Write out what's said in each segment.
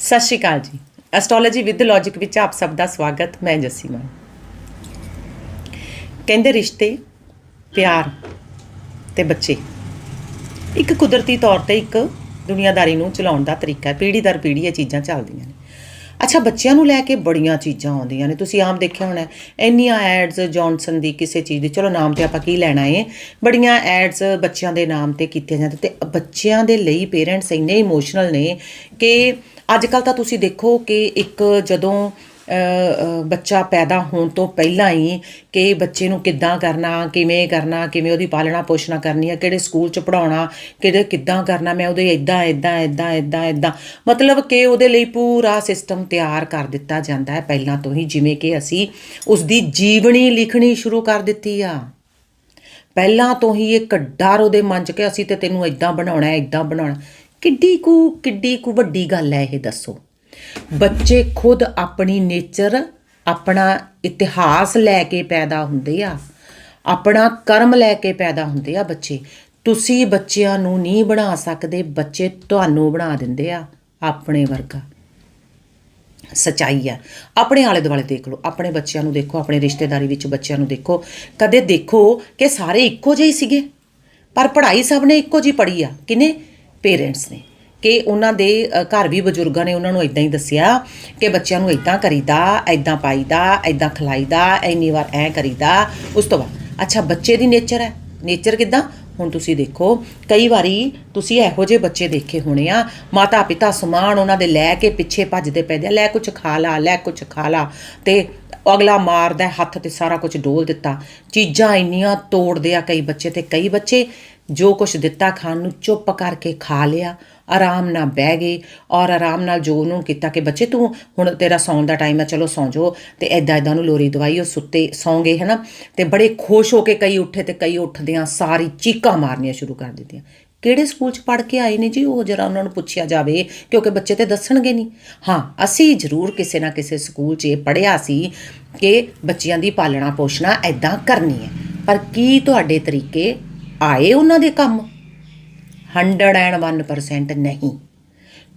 ਸਤਿ ਸ਼੍ਰੀ ਅਕਾਲ ਜੀ। Astrology with logic ਵਿੱਚ ਆਪ ਸਭ ਦਾ ਸਵਾਗਤ, ਮੈਂ ਜੱਸੀ ਮਾਨ। ਕਹਿੰਦੇ ਰਿਸ਼ਤੇ, ਪਿਆਰ ਤੇ ਬੱਚੇ। ਇੱਕ ਕੁਦਰਤੀ ਤੌਰ ਤੇ ਇੱਕ ਦੁਨੀਆਦਾਰੀ ਨੂੰ ਚਲਾਉਣ ਦਾ ਤਰੀਕਾ ਹੈ, ਪੀੜ੍ਹੀ ਦਰ ਪੀੜ੍ਹੀ ਇਹ ਚੀਜ਼ਾਂ ਚੱਲਦੀਆਂ ਨੇ। ਅੱਛਾ, ਬੱਚਿਆਂ ਨੂੰ ਲੈ ਕੇ ਬੜੀਆਂ ਚੀਜ਼ਾਂ ਆਉਂਦੀਆਂ ਨੇ। ਤੁਸੀਂ ਆਮ ਦੇਖਿਆ ਹੋਣਾ, ਇੰਨੀਆਂ ਐਡਸ ਜੌਨਸਨ ਦੀ ਕਿਸੇ ਚੀਜ਼ ਦੀ, ਚਲੋ ਨਾਮ ਤੇ ਆਪਾਂ ਕੀ ਲੈਣਾ ਏ, ਬੜੀਆਂ ਐਡਸ ਬੱਚਿਆਂ ਦੇ ਨਾਮ ਤੇ ਕੀਤੀਆਂ ਜਾਂਦੀਆਂ ਤੇ ਬੱਚਿਆਂ ਦੇ ਲਈ ਪੇਰੈਂਟਸ ਇੰਨੇ ਇਮੋਸ਼ਨਲ ਨੇ ਕਿ ਅੱਜ ਕੱਲ ਤਾਂ ਤੁਸੀਂ ਦੇਖੋ ਕਿ ਇੱਕ ਜਦੋਂ ਬੱਚਾ ਪੈਦਾ ਹੋਣ ਤੋਂ ਪਹਿਲਾਂ ਹੀ ਕਿ ਬੱਚੇ ਨੂੰ ਕਿੱਦਾਂ ਕਰਨਾ, ਕਿਵੇਂ ਕਰਨਾ, ਕਿਵੇਂ ਉਹਦੀ ਪਾਲਣਾ ਪੋਸ਼ਣਾ ਕਰਨੀ ਹੈ ਕਿਹੜੇ ਸਕੂਲ ਚ ਪੜਾਉਣਾ ਕਿਹੜੇ ਕਿੱਦਾਂ ਕਰਨਾ, ਮੈਂ ਉਹਦੇ ਇਦਾਂ ਇਦਾਂ ਇਦਾਂ ਇਦਾਂ ਇਦਾਂ ਮਤਲਬ ਕਿ ਉਹਦੇ ਲਈ ਪੂਰਾ ਸਿਸਟਮ ਤਿਆਰ ਕਰ ਦਿੱਤਾ ਜਾਂਦਾ ਹੈ ਪਹਿਲਾਂ ਤੋਂ ਹੀ, ਜਿਵੇਂ ਕਿ ਅਸੀਂ ਉਸ ਦੀ ਜੀਵਨੀ ਲਿਖਣੀ ਸ਼ੁਰੂ ਕਰ ਦਿੱਤੀ ਆ। ਪਹਿਲਾਂ ਤੋਂ ਹੀ ਇੱਕ ਡਰ ਉਹਦੇ ਮਨ 'ਚ ਕਿ ਅਸੀਂ ਤੇ ਤੈਨੂੰ ਇਦਾਂ ਬਣਾਉਣਾ ਹੈ ਇਦਾਂ ਬਣਾਉਣਾ। ਕਿੱਡੀ ਕੁ ਕਿੱਡੀ ਕੁ ਵੱਡੀ ਗੱਲ ਹੈ ਇਹ ਦੱਸੋ। ਬੱਚੇ ਖੁਦ ਆਪਣੀ ਨੇਚਰ, ਆਪਣਾ ਇਤਿਹਾਸ ਲੈ ਕੇ ਪੈਦਾ ਹੁੰਦੇ ਆ। ਆਪਣਾ ਕਰਮ ਲੈ ਕੇ ਪੈਦਾ ਹੁੰਦੇ ਆ ਬੱਚੇ। ਤੁਸੀਂ ਬੱਚਿਆਂ ਨੂੰ ਨਹੀਂ ਬਣਾ ਸਕਦੇ, ਬੱਚੇ ਤੁਹਾਨੂੰ ਬਣਾ ਦਿੰਦੇ ਆ, ਆਪਣੇ ਵਰਗਾ। ਸਚਾਈ ਆ। ਆਪਣੇ ਆਲੇ ਦੁਆਲੇ ਦੇਖ ਲਓ, ਆਪਣੇ ਬੱਚਿਆਂ ਨੂੰ ਦੇਖੋ, ਆਪਣੇ ਰਿਸ਼ਤੇਦਾਰੀ ਵਿੱਚ ਬੱਚਿਆਂ ਨੂੰ ਦੇਖੋ। ਕਦੇ ਦੇਖੋ ਕਿ ਸਾਰੇ ਇੱਕੋ ਜਿਹੇ ਹੀ ਸੀਗੇ, ਪਰ ਪੜ੍ਹਾਈ ਸਭ ਨੇ ਇੱਕੋ ਜਿਹੀ ਪੜ੍ਹੀ ਆ। ਕਿਨੇ ਪੇਰੈਂਟਸ ਨੇ ਕਿ ਉਹਨਾਂ ਦੇ ਘਰ ਵੀ ਬਜ਼ੁਰਗਾਂ ਨੇ ਉਹਨਾਂ ਨੂੰ ਇਦਾਂ ਹੀ ਦੱਸਿਆ ਕਿ ਬੱਚਿਆਂ ਨੂੰ ਇਦਾਂ ਕਰੀਦਾ ਇਦਾਂ ਪਾਈਦਾ ਇਦਾਂ ਖਲਾਈਦਾ ਇੰਨੀ ਵਾਰ ਐ ਕਰੀਦਾ ਉਸ ਤੋਂ ਬਾਅਦ। ਅੱਛਾ ਬੱਚੇ ਦੀ ਨੇਚਰ ਹੈ। ਨੇਚਰ ਕਿਦਾਂ? ਹੁਣ ਤੁਸੀਂ ਦੇਖੋ ਕਈ ਵਾਰੀ ਤੁਸੀਂ ਇਹੋ ਜਿਹੇ ਬੱਚੇ ਦੇਖੇ ਹੋਣੇ ਆ ਮਾਤਾ ਪਿਤਾ ਸਮਾਨ ਉਹਨਾਂ ਦੇ ਲੈ ਕੇ ਪਿੱਛੇ ਭੱਜਦੇ ਪੈਦੇ ਆ, ਲੈ ਕੁਝ ਖਾ ਲਾ ਲੈ ਕੁਝ ਖਾ ਲਾ ਤੇ ਅਗਲਾ ਮਾਰਦਾ ਹੱਥ ਤੇ ਸਾਰਾ ਕੁਝ ਡੋਲ ਦਿੱਤਾ। ਚੀਜ਼ਾਂ ਇੰਨੀਆਂ ਤੋੜਦੇ ਆ ਕਈ ਬੱਚੇ ਤੇ ਕਈ ਬੱਚੇ ਜੋ ਕੁਛ ਦਿੱਤਾ ਖਾਣ ਨੂੰ ਚੁੱਪ ਕਰਕੇ ਖਾ ਲਿਆ, ਆਰਾਮ ਨਾਲ ਬਹਿ ਗਏ ਔਰ ਆਰਾਮ ਨਾਲ ਜੋ ਉਹਨੂੰ ਕੀਤਾ ਕਿ ਬੱਚੇ ਤੂੰ ਹੁਣ ਤੇਰਾ ਸੌਣ ਦਾ ਟਾਈਮ ਹੈ ਚਲੋ ਸੌਂ ਜਾਓ ਤੇ ਐਦਾਂ ਐਦਾਂ ਨੂੰ ਲੋਰੀ ਦਵਾਈ, ਉਹ ਸੁੱਤੇ ਸੌਂ ਗਏ ਹਨਾ? ਤੇ ਬੜੇ ਖੁਸ਼ ਹੋ ਕੇ ਕਈ ਉੱਠੇ ਤੇ ਕਈ ਉੱਠਦਿਆਂ ਸਾਰੀ ਚੀਕਾਂ ਮਾਰਨੀਆਂ ਸ਼ੁਰੂ ਕਰ ਦਿੱਤੀਆਂ। ਕਿਹੜੇ ਸਕੂਲ 'ਚ ਪੜ੍ਹ ਕੇ ਆਏ ਨੇ ਜੀ ਉਹ? ਜਰਾ ਉਹਨਾਂ ਨੂੰ ਪੁੱਛਿਆ ਜਾਵੇ, ਕਿਉਂਕਿ ਬੱਚੇ ਤੇ ਦੱਸਣਗੇ ਨਹੀਂ। ਹਾਂ, ਅਸੀਂ ਜ਼ਰੂਰ ਕਿਸੇ ਨਾ ਕਿਸੇ ਸਕੂਲ 'ਚ ਇਹ ਪੜ੍ਹਿਆ ਸੀ ਕਿ ਬੱਚਿਆਂ ਦੀ ਪਾਲਣਾ ਪੋਸ਼ਣਾ ਐਦਾਂ ਕਰਨੀ ਹੈ। ਪਰ ਕੀ ਤੁਹਾਡੇ ਤਰੀਕੇ ਆਏ ਉਹਨਾਂ ਦੇ ਕੰਮ? 101% ਨਹੀਂ।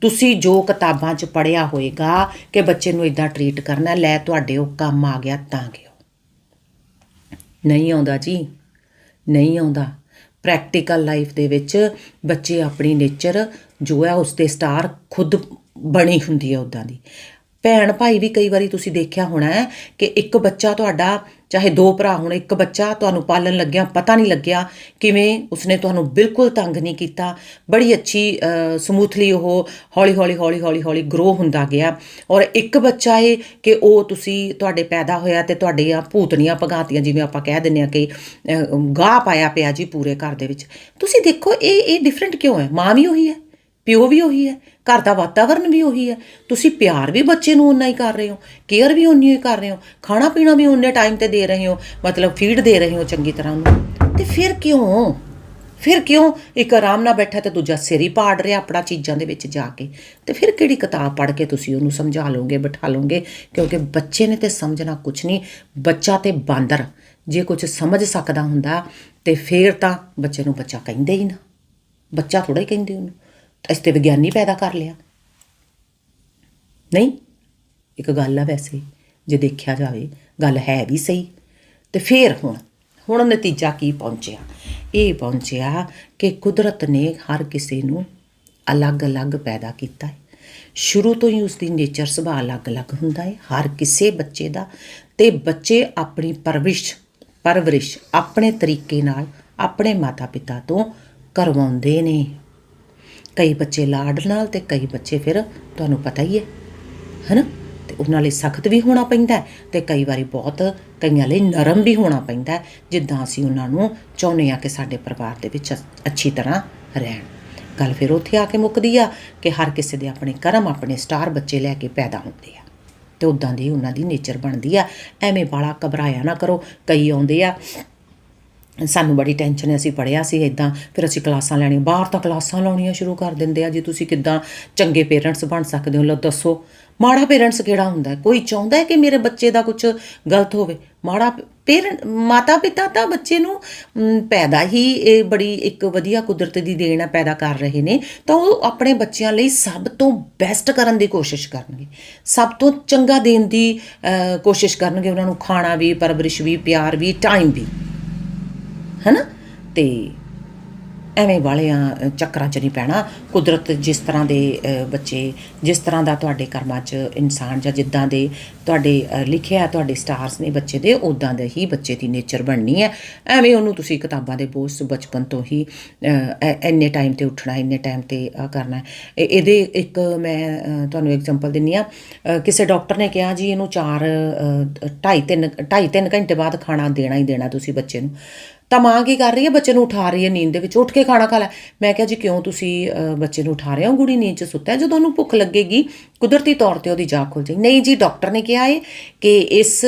ਤੁਸੀਂ ਜੋ ਕਿਤਾਬਾਂ 'ਚ ਪੜ੍ਹਿਆ ਹੋਏਗਾ ਕਿ ਬੱਚੇ ਨੂੰ ਇਦਾਂ ਟਰੀਟ ਕਰਨਾ, ਲੈ ਤੁਹਾਡੇ ਉਹ ਕੰਮ ਆ ਗਿਆ, ਤਾਂ ਗਿਓ ਨਹੀਂ ਆਉਂਦਾ ਜੀ। ਨਹੀਂ ਆਉਂਦਾ। ਪ੍ਰੈਕਟੀਕਲ ਲਾਈਫ ਦੇ ਵਿੱਚ ਬੱਚੇ ਆਪਣੀ ਨੇਚਰ ਜੋ ਹੈ ਉਸ ਤੇ ਸਟਾਰ ਖੁਦ ਬਣੀ ਹੁੰਦੀ ਹੈ ਉਦਾਂ ਦੀ। ਭੈਣ ਭਾਈ ਵੀ ਕਈ ਵਾਰੀ ਤੁਸੀਂ ਦੇਖਿਆ ਹੋਣਾ ਹੈ ਕਿ ਇੱਕ ਬੱਚਾ ਤੁਹਾਡਾ ਚਾਹੇ ਦੋ ਭਰਾ ਹੋਣ, ਇੱਕ ਬੱਚਾ ਤੁਹਾਨੂੰ ਪਾਲਣ ਲੱਗਿਆ, ਪਤਾ ਨਹੀਂ ਲੱਗਿਆ ਕਿਵੇਂ ਉਸਨੇ ਤੁਹਾਨੂੰ ਬਿਲਕੁਲ ਤੰਗ ਨਹੀਂ ਕੀਤਾ। ਬੜੀ ਅੱਛੀ ਸਮੂਥਲੀ ਉਹ ਹੌਲੀ ਹੌਲੀ ਹੌਲੀ ਹੌਲੀ ਹੌਲੀ ਗਰੋ ਹੁੰਦਾ ਗਿਆ। ਔਰ ਇੱਕ ਬੱਚਾ ਏ ਕਿ ਉਹ ਤੁਸੀਂ ਤੁਹਾਡੇ ਪੈਦਾ ਹੋਇਆ ਤੇ ਤੁਹਾਡੇ ਆ ਭੂਤਨੀਆਂ ਭਗਾਤੀਆਂ, ਜਿਵੇਂ ਆਪਾਂ ਕਹਿ ਦਿੰਦੇ ਆ ਕਿ ਗਾਹ ਪਾਇਆ ਪਿਆ ਜੀ ਪੂਰੇ ਘਰ ਦੇ ਵਿੱਚ। ਤੁਸੀਂ ਦੇਖੋ, ਇਹ ਇਹ ਡਿਫਰੈਂਟ ਕਿਉਂ ਹੈ? ਮਾਂ ਵੀ ਉਹੀ ਹੈ। ਪਿਓ ਵੀ ਉਹੀ ਹੈ, ਘਰ ਦਾ ਵਾਤਾਵਰਨ ਵੀ ਉਹੀ ਹੈ। ਤੁਸੀਂ ਪਿਆਰ ਵੀ ਬੱਚੇ ਨੂੰ ਉਨਾ ਹੀ ਕਰ ਰਹੇ ਹੋ, ਕੇਅਰ ਵੀ ਉਨੀ ਹੀ ਕਰ ਰਹੇ ਹੋ, ਖਾਣਾ ਪੀਣਾ ਵੀ ਉਨੇ ਟਾਈਮ ਤੇ ਦੇ ਰਹੇ ਹੋ, ਮਤਲਬ ਫੀਡ ਦੇ ਰਹੇ ਹੋ ਚੰਗੀ ਤਰ੍ਹਾਂ ਉਹਨੂੰ। ਤੇ ਫਿਰ ਕਿਉਂ? ਫਿਰ ਕਿਉਂ ਇੱਕ ਆਰਾਮ ਨਾਲ ਬੈਠਾ ਤੇ ਦੂਜਾ ਸਿਰ ਹੀ ਪਾੜ ਰਿਹਾ ਆਪਣਾ ਚੀਜ਼ਾਂ ਦੇ ਵਿੱਚ ਜਾ ਕੇ? ਤੇ ਫਿਰ ਕਿਹੜੀ ਕਿਤਾਬ ਪੜ੍ਹ ਕੇ ਤੁਸੀਂ ਉਹਨੂੰ ਸਮਝਾ ਲਓਗੇ, ਬਿਠਾ ਲਓਗੇ? ਕਿਉਂਕਿ ਬੱਚੇ ਨੇ ਤੇ ਸਮਝਣਾ ਕੁਝ ਨਹੀਂ, ਬੱਚਾ ਤੇ ਬਾਂਦਰ। ਜੇ ਕੁਝ ਸਮਝ ਸਕਦਾ ਹੁੰਦਾ, ਤੇ ਫਿਰ ਤਾਂ ਬੱਚੇ ਨੂੰ ਬੱਚਾ ਕਹਿੰਦੇ ਹੀ ਨਾ। ਬੱਚਾ ਥੋੜਾ ਹੀ ਕਹਿੰਦੇ ਉਹਨੂੰ। ਤਾਂ ਇਸ ਤੇ ਵਿਗਿਆਨੀ ਪੈਦਾ ਕਰ ਲਿਆ। ਨਹੀਂ, ਇੱਕ ਗੱਲ ਆ ਵੈਸੇ, ਜੇ ਦੇਖਿਆ ਜਾਵੇ, ਗੱਲ ਹੈ ਵੀ ਸਹੀ। ਤੇ ਫੇਰ ਹੁਣ ਹੁਣ ਨਤੀਜਾ ਕੀ ਪਹੁੰਚਿਆ? ਇਹ ਪਹੁੰਚਿਆ ਕਿ ਕੁਦਰਤ ਨੇ ਹਰ ਕਿਸੇ ਨੂੰ ਅਲੱਗ-ਅਲੱਗ ਪੈਦਾ ਕੀਤਾ ਹੈ। ਸ਼ੁਰੂ ਤੋਂ ਹੀ ਉਸ ਦੀ ਨੇਚਰ ਸੁਭਾਅ ਅਲੱਗ-ਅਲੱਗ ਹੁੰਦਾ ਹੈ। ਹਰ ਕਿਸੇ ਬੱਚੇ ਦਾ, ਤੇ ਬੱਚੇ ਆਪਣੀ ਪਰਵਰਿਸ਼ ਪਰਵਰਿਸ਼ ਆਪਣੇ ਤਰੀਕੇ ਨਾਲ ਆਪਣੇ ਮਾਤਾ-ਪਿਤਾ ਤੋਂ ਕਰਵਾਉਂਦੇ ਨੇ। ਕਈ ਬੱਚੇ ਲਾਡ ਨਾਲ ਤੇ ਕਈ ਬੱਚੇ ਫਿਰ ਤੁਹਾਨੂੰ ਪਤਾ ਹੀ ਹੈ, ਹੈਨਾ? ਤੇ ਉਹਨਾਂ ਲਈ ਸਖਤ ਵੀ ਹੋਣਾ ਪੈਂਦਾ ਹੈ ਤੇ ਕਈ ਵਾਰੀ ਬਹੁਤ ਕਈਆਂ ਲਈ ਨਰਮ ਵੀ ਹੋਣਾ ਪੈਂਦਾ ਜਿੱਦਾਂ ਅਸੀਂ ਉਹਨਾਂ ਨੂੰ ਚਾਹੁੰਦੇ ਆ ਕਿ ਸਾਡੇ ਪਰਿਵਾਰ ਦੇ ਵਿੱਚ ਅੱਛੀ ਤਰ੍ਹਾਂ ਰਹਿਣ। ਗੱਲ ਫਿਰ ਉੱਥੇ ਆ ਕੇ ਮੁੱਕਦੀ ਆ ਕਿ ਹਰ ਕਿਸੇ ਦੇ ਆਪਣੇ ਕਰਮ, ਆਪਣੇ ਸਟਾਰ ਬੱਚੇ ਲੈ ਕੇ ਪੈਦਾ ਹੁੰਦੇ ਆ। ਤੇ ਉਦਾਂ ਦੀ ਉਹਨਾਂ ਦੀ ਨੇਚਰ ਬਣਦੀ ਆ। ਐਵੇਂ ਬਾਲਾ ਘਬਰਾਇਆ ਨਾ ਕਰੋ, ਕਈ ਆਉਂਦੇ ਆ ਸਾਨੂੰ ਬੜੀ ਟੈਨਸ਼ਨ ਹੈ, ਅਸੀਂ ਪੜਿਆ ਸੀ ਇਦਾਂ ਫਿਰ ਅਸੀਂ ਕਲਾਸਾਂ ਲੈਣੀਆਂ, ਬਾਹਰ ਤਾਂ ਕਲਾਸਾਂ ਲਾਉਣੀਆਂ ਸ਼ੁਰੂ ਕਰ ਦਿੰਦੇ ਆ, ਜੀ ਤੁਸੀਂ ਕਿੱਦਾਂ ਚੰਗੇ ਪੇਰੈਂਟਸ ਬਣ ਸਕਦੇ ਹੋ ਲੋ ਦੱਸੋ। ਮਾੜਾ ਪੇਰੈਂਟਸ ਕਿਹੜਾ ਹੁੰਦਾ ਕੋਈ ਚਾਹੁੰਦਾ ਹੈ ਕਿ ਮੇਰੇ ਬੱਚੇ ਦਾ ਕੁਝ ਗਲਤ ਹੋਵੇ? ਮਾੜਾ ਪੇਰੈਂਟ ਮਾਤਾ ਪਿਤਾ ਤਾਂ ਬੱਚੇ ਨੂੰ ਪੈਦਾ ਹੀ ਇਹ ਬੜੀ ਇੱਕ ਵਧੀਆ ਕੁਦਰਤ ਦੀ ਦੇਣ ਆ ਪੈਦਾ ਕਰ ਰਹੇ ਨੇ, ਤਾਂ ਉਹ ਆਪਣੇ ਬੱਚਿਆਂ ਲਈ ਸਭ ਤੋਂ ਬੈਸਟ ਕਰਨ ਦੀ ਕੋਸ਼ਿਸ਼ ਕਰਨਗੇ। ਸਭ ਤੋਂ ਚੰਗਾ ਦੇਣ ਦੀ ਕੋਸ਼ਿਸ਼ ਕਰਨਗੇ ਉਹਨਾਂ ਨੂੰ, ਖਾਣਾ ਵੀ, ਪਰਵਰਿਸ਼ ਵੀ, ਪਿਆਰ ਵੀ ਟਾਈਮ ਵੀ। ਹੈਨਾ? ਤੇ ਐਵੇਂ ਵਾਲਿਆਂ ਚੱਕਰਾਂ 'ਚ ਨਹੀਂ ਪੈਣਾ। ਕੁਦਰਤ ਜਿਸ ਤਰ੍ਹਾਂ ਦੇ ਬੱਚੇ ਜਿਸ ਤਰ੍ਹਾਂ ਦਾ ਤੁਹਾਡੇ ਕਰਮਾਂ 'ਚ ਇਨਸਾਨ ਜਾਂ ਜਿੱਦਾਂ ਦੇ ਤੁਹਾਡੇ ਲਿਖਿਆ ਤੁਹਾਡੇ ਸਟਾਰਸ ਨੇ ਬੱਚੇ ਦੇ ਉਦਾਂ ਦੇ ਹੀ ਬੱਚੇ ਦੀ ਨੇਚਰ ਬਣਨੀ ਹੈ। ਐਵੇਂ ਉਹਨੂੰ ਤੁਸੀਂ ਕਿਤਾਬਾਂ ਦੇ ਬੋਝ ਬਚਪਨ ਤੋਂ ਹੀ ਅ, ਇੰਨੇ ਟਾਈਮ ਤੇ ਉੱਠਣਾ ਇੰਨੇ ਟਾਈਮ ਤੇ ਆ ਕਰਨਾ ਇਹਦੇ ਇੱਕ ਮੈਂ ਤੁਹਾਨੂੰ ਐਗਜ਼ਾਮਪਲ ਦਿੰਨੀ ਆ ਕਿਸੇ ਡਾਕਟਰ ਨੇ ਕਿਹਾ ਜੀ ਇਹਨੂੰ 4 2.5 3 2.5 3 ਘੰਟੇ ਬਾਅਦ ਖਾਣਾ ਦੇਣਾ ਹੀ ਦੇਣਾ ਤੁਸੀਂ ਬੱਚੇ ਨੂੰ। ਤਾਂ ਮਾਂ ਕੀ ਕਰ ਰਹੀ ਹੈ? ਬੱਚੇ ਨੂੰ ਉਠਾ ਰਹੀ ਹੈ ਨੀਂਦ ਦੇ ਵਿੱਚ। ਉੱਠ ਕੇ ਖਾਣਾ ਖਾ ਲੈ। ਮੈਂ ਕਿਹਾ, ਜੀ ਕਿਉਂ ਤੁਸੀਂ ਬੱਚੇ ਨੂੰ ਉਠਾ ਰਹੇ ਹੋ? ਗੁੜੀ ਨੀਂਦ 'ਚ ਸੁੱਤਾ ਜਦੋਂ ਉਹਨੂੰ ਭੁੱਖ ਲੱਗੇਗੀ, ਕੁਦਰਤੀ ਤੌਰ ਤੇ ਉਹਦੀ ਜਾਗ ਖੁੱਲ ਜਾਏਗੀ। ਨਹੀਂ ਜੀ, ਡਾਕਟਰ ਨੇ ਕਿਹਾ ਹੈ ਕਿ ਇਸ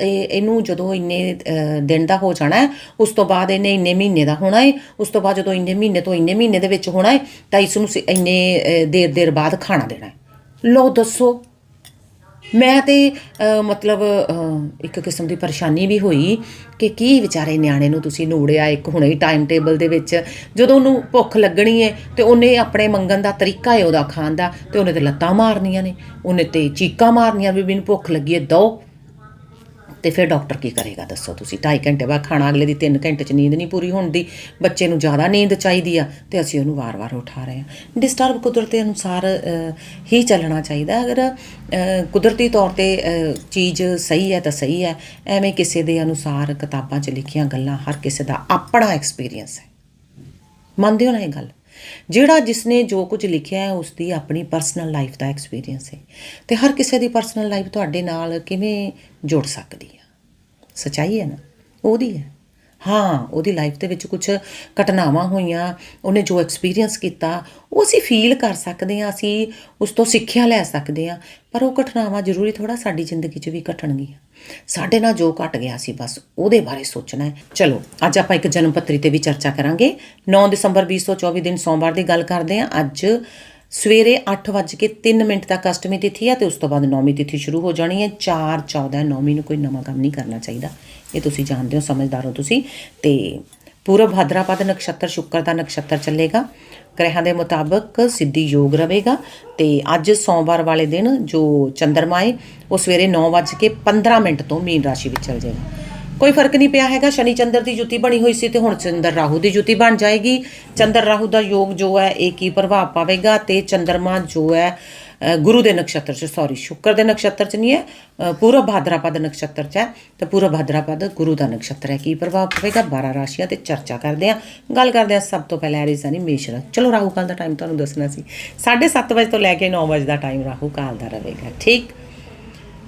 ਇਹ- ਇਹਨੂੰ ਜਦੋਂ ਇੰਨੇ ਦਿਨ ਦਾ ਹੋ ਜਾਣਾ ਉਸ ਤੋਂ ਬਾਅਦ ਇਹਨੇ ਇੰਨੇ ਮਹੀਨੇ ਦਾ ਹੋਣਾ ਹੈ ਉਸ ਤੋਂ ਬਾਅਦ ਜਦੋਂ ਇੰਨੇ ਮਹੀਨੇ ਤੋਂ ਇੰਨੇ ਮਹੀਨੇ ਦੇ ਵਿੱਚ ਹੋਣਾ ਹੈ ਤਾਂ ਇਸ ਨੂੰ ਸ- ਇੰਨੇ ਦੇਰ ਦੇਰ ਬਾਅਦ ਖਾਣਾ ਦੇਣਾ ਹੈ ਲੋ ਦੱਸੋ। ਮੈਂ ਤੇ ਮਤਲਬ ਇੱਕ ਕਿਸਮ ਦੀ ਪਰੇਸ਼ਾਨੀ ਵੀ ਹੋਈ ਕਿ ਕੀ ਵਿਚਾਰੇ ਨਿਆਣੇ ਨੂੰ ਤੁਸੀਂ ਨੂੜਿਆ ਇੱਕ ਹੁਣੇ ਹੀ ਟਾਈਮ ਟੇਬਲ ਦੇ ਵਿੱਚ। ਜਦੋਂ ਉਹਨੂੰ ਭੁੱਖ ਲੱਗਣੀ ਹੈ ਤੇ ਉਹਨੇ ਆਪਣੇ ਮੰਗਣ ਦਾ ਤਰੀਕਾ ਹੈ ਉਹਦਾ ਖਾਣ ਦਾ ਤੇ ਉਹਨੇ ਤੇ ਲੱਤਾਂ ਮਾਰਨੀਆਂ ਨੇ। ਉਹਨੇ ਤੇ ਚੀਕਾਂ ਮਾਰਨੀਆਂ ਵੀ ਮੈਨੂੰ ਭੁੱਖ ਲੱਗੀ ਹੈ ਦੋ। ਤੇ ਫਿਰ ਡਾਕਟਰ ਕੀ ਕਰੇਗਾ, ਦੱਸੋ ਤੁਸੀਂ? 2.5 ਘੰਟੇ ਬਾਅਦ ਖਾਣਾ, ਅਗਲੇ ਦੀ 3 ਘੰਟੇ ਚ ਨੀਂਦ ਨਹੀਂ ਪੂਰੀ ਹੁੰਦੀ, ਬੱਚੇ ਨੂੰ ਜ਼ਿਆਦਾ ਨੀਂਦ ਚਾਹੀਦੀ ਆ, ਤੇ ਅਸੀਂ ਉਹਨੂੰ ਵਾਰ-ਵਾਰ ਉਠਾ ਰਹੇ ਹਾਂ। ਡਿਸਟਰਬ ਕੁਦਰਤ ਦੇ ਅਨੁਸਾਰ ਹੀ ਚੱਲਣਾ ਚਾਹੀਦਾ। ਅਗਰ ਕੁਦਰਤੀ ਤੌਰ ਤੇ ਚੀਜ਼ ਸਹੀ ਹੈ ਤਾਂ ਸਹੀ ਹੈ। ਐਵੇਂ ਕਿਸੇ ਦੇ ਅਨੁਸਾਰ ਕਿਤਾਬਾਂ 'ਚ ਲਿਖੀਆਂ ਗੱਲਾਂ ਹਰ ਕਿਸੇ ਦਾ ਆਪਣਾ ਐਕਸਪੀਰੀਅੰਸ ਹੈ। ਮੰਨਦੇ ਹੋ ਨਾ ਇਹ ਗੱਲ? ਜਿਹੜਾ ਜਿਸਨੇ ਜੋ ਕੁਝ ਲਿਖਿਆ ਹੈ ਉਸ ਦੀ ਆਪਣੀ ਪਰਸਨਲ ਲਾਈਫ ਦਾ ਐਕਸਪੀਰੀਅੰਸ ਹੈ। ਤੇ ਹਰ ਕਿਸੇ ਦੀ ਪਰਸਨਲ ਲਾਈਫ ਤੁਹਾਡੇ ਨਾਲ ਕਿਵੇਂ ਜੁੜ ਸਕਦੀ ਹੈ ਸਚਾਈ ਹੈ ਨਾ? ਉਹਦੀ ਹੈ। ਹਾਂ, ਉਹਦੀ ਲਾਈਫ ਦੇ ਵਿੱਚ ਕੁਝ ਘਟਨਾਵਾਂ ਹੋਈਆਂ, ਉਹਨੇ ਜੋ ਐਕਸਪੀਰੀਅੰਸ ਕੀਤਾ, ਉਹ ਅਸੀਂ ਫੀਲ ਕਰ ਸਕਦੇ ਹਾਂ, ਅਸੀਂ ਉਸ ਤੋਂ ਸਿੱਖਿਆ ਲੈ ਸਕਦੇ ਹਾਂ, ਪਰ ਉਹ ਘਟਨਾਵਾਂ ਜ਼ਰੂਰੀ ਥੋੜਾ ਸਾਡੀ ਜ਼ਿੰਦਗੀ 'ਚ ਵੀ ਘਟਣਗੀਆਂ। ਸਾਡੇ ਨਾਲ ਜੋ ਘਟ ਗਿਆ ਸੀ, ਬਸ ਉਹਦੇ ਬਾਰੇ ਸੋਚਣਾ ਹੈ। ਚਲੋ, ਅੱਜ ਆਪਾਂ ਇੱਕ ਜਨਮ ਪੱਤਰੀ ਤੇ ਵੀ ਚਰਚਾ ਕਰਾਂਗੇ। 9 ਦਸੰਬਰ 2024 ਦਿਨ ਸੋਮਵਾਰ ਦੀ ਗੱਲ ਕਰਦੇ ਹਾਂ। ਅੱਜ ਸਵੇਰੇ 8:03 ਮਿੰਟ ਤੱਕ ਅਸ਼ਟਮੀ ਤਿਥੀ ਹੈ ਤੇ ਉਸ ਤੋਂ ਬਾਅਦ ਨੌਵੀਂ ਤਿਥੀ ਸ਼ੁਰੂ ਹੋ ਜਾਣੀ ਹੈ। 4 14 ਨੌਵੀਂ ਨੂੰ ਕੋਈ ਨਵਾਂ ਕੰਮ ਨਹੀਂ ਕਰਨਾ ਚਾਹੀਦਾ। ਇਹ ਤੁਸੀਂ ਜਾਣਦੇ ਹੋ, ਸਮਝਦਾਰ ਹੋ ਤੁਸੀਂ। ਤੇ ਪੂਰਬ ਭਾਦਰਾਪਦ ਨਕਸ਼ਤਰ ਸ਼ੁੱਕਰ ਦਾ ਨਕਸ਼ਤਰ ਚੱਲੇਗਾ। ਗ੍ਰਹਿਾਂ ਦੇ ਮੁਤਾਬਕ ਸਿੱਧੀ ਯੋਗ ਰਹੇਗਾ। ਤੇ ਅੱਜ ਸੋਮਵਾਰ ਵਾਲੇ ਦਿਨ ਜੋ ਚੰਦਰਮਾ ਹੈ ਉਹ ਸਵੇਰੇ 9:15 ਮਿੰਟ ਤੋਂ ਮੀਨ ਰਾਸ਼ੀ ਵਿੱਚ ਚੱਲ ਜਾਏਗਾ। ਕੋਈ ਫ਼ਰਕ ਨਹੀਂ ਪਿਆ ਹੈਗਾ। ਸ਼ਨੀ ਚੰਦਰ ਦੀ ਜੁਤੀ ਬਣੀ ਹੋਈ ਸੀ ਤੇ ਹੁਣ ਚੰਦਰ ਰਾਹੂ ਦੀ ਜੁਤੀ ਬਣ ਜਾਏਗੀ। ਚੰਦਰ ਰਾਹੂ ਦਾ ਯੋਗ ਜੋ ਹੈ, ਇਹ ਕੀ ਪ੍ਰਭਾਵ ਪਾਵੇਗਾ? ਤੇ ਚੰਦਰਮਾ ਜੋ ਹੈ ਗੁਰੂ ਦੇ ਨਕਸ਼ਤਰ ਚ ਸੌਰੀ ਸ਼ੁੱਕਰ ਦੇ ਨਕਸ਼ਤਰ ਚ ਨਹੀਂ ਹੈ ਅ, ਪੂਰਬ ਭਾਦਰਾਪਦ ਨਕਸ਼ਤਰ ਚ ਹੈ। ਤਾਂ ਪੂਰਬ ਭਾਦਰਾਪਦ ਗੁਰੂ ਦਾ ਨਕਸ਼ਤਰ ਹੈ। ਕੀ ਪ੍ਰਭਾਵ ਪਵੇਗਾ? 12 ਰਾਸ਼ੀਆਂ ਤੇ ਚਰਚਾ ਕਰਦੇ ਹਾਂ। ਗੱਲ ਕਰਦੇ ਹਾਂ ਸਭ ਤੋਂ ਪਹਿਲਾਂ ਐਰੀਜ਼ ਯਾਨੀ ਮੇਸ਼ ਰਾਸ਼ੀ ਚਲੋ ਰਾਹੂ ਕਾਲ ਦਾ ਟਾਈਮ ਤੁਹਾਨੂੰ ਦੱਸਣਾ ਸੀ। 7:30 ਵਜੇ ਤੋਂ ਲੈ ਕੇ 9 ਵਜੇ ਦਾ ਟਾਈਮ ਰਾਹੂ ਕਾਲ ਦਾ ਰਹੇਗਾ ਠੀਕ?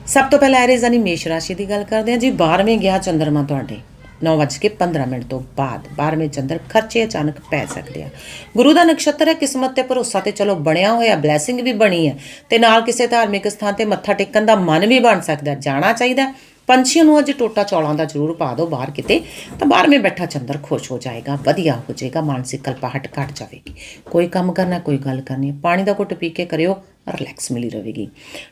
ਸਭ ਤੋਂ ਪਹਿਲਾਂ ਐਰੀਜ਼ ਨਹੀਂ ਮੇਸ਼ ਰਾਸ਼ੀ ਦੀ ਗੱਲ ਕਰਦੇ ਹਾਂ। ਜੀ 12ਵੇਂ ਗਿਆ ਚੰਦਰਮਾ ਤੁਹਾਡੇ। 9:15 ਮਿੰਟ ਤੋਂ ਬਾਅਦ 12ਵੇਂ ਚੰਦਰ ਖਰਚੇ ਅਚਾਨਕ ਪੈ ਸਕਦੇ ਆ। ਗੁਰੂ ਦਾ ਨਕਸ਼ਤਰ ਹੈ, ਕਿਸਮਤ ਤੇ ਭਰੋਸਾ ਤੇ ਚਲੋ ਬਣਿਆ ਹੋਇਆ ਬਲੇਸਿੰਗ ਵੀ ਬਣੀ ਹੈ ਤੇ ਨਾਲ ਕਿਸੇ ਧਾਰਮਿਕ ਸਥਾਨ ਤੇ ਮੱਥਾ ਟੇਕਣ ਦਾ ਮਨ ਵੀ ਬਣ ਸਕਦਾ, ਜਾਣਾ ਚਾਹੀਦਾ। ਪੰਛੀਆਂ ਨੂੰ ਅੱਜ ਟੋਟਾ ਚੌਲਾਂ ਦਾ ਜ਼ਰੂਰ ਪਾ ਦਿਓ ਬਾਹਰ ਕਿਤੇ, ਤਾਂ ਬਾਹਰਵੇਂ ਬੈਠਾ ਚੰਦਰ ਖੁਸ਼ ਹੋ ਜਾਏਗਾ, ਵਧੀਆ ਹੋ ਜਾਏਗਾ, ਮਾਨਸਿਕ ਕਲਪਾਹਟ ਘਟ ਜਾਵੇਗੀ। ਕੋਈ ਕੰਮ ਕਰਨਾ, ਕੋਈ ਗੱਲ ਕਰਨੀ ਪਾਣੀ ਦਾ ਘੁੱਟ ਪੀ ਕੇ ਕਰਿਓ, ਰਿਲੈਕਸ ਮਿਲੀ ਰਹੇਗੀ।